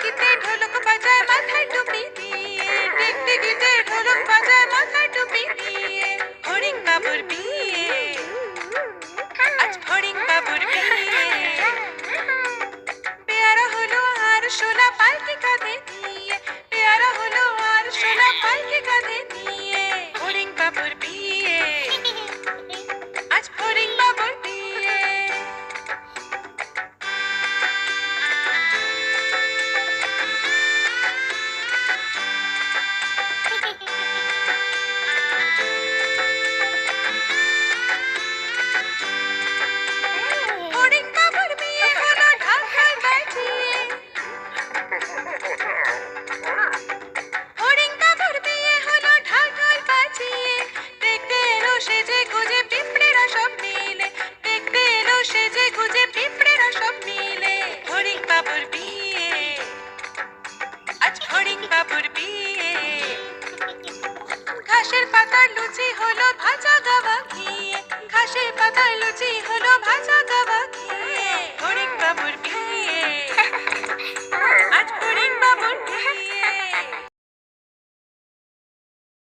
ঢোলক বাজায় মাথায় টুপি দিয়ে ঢোলক বাজায় মাথায় সেজে গুজে পিঁপড়েরা সব মিলে। দেখতে এলো সেজে গুজে পিঁপড়েরা সব মিলে। ফড়িং বাবুর বিয়ে। আজ ফড়িং বাবুর বিয়ে। ঘাসের পাতার লুচি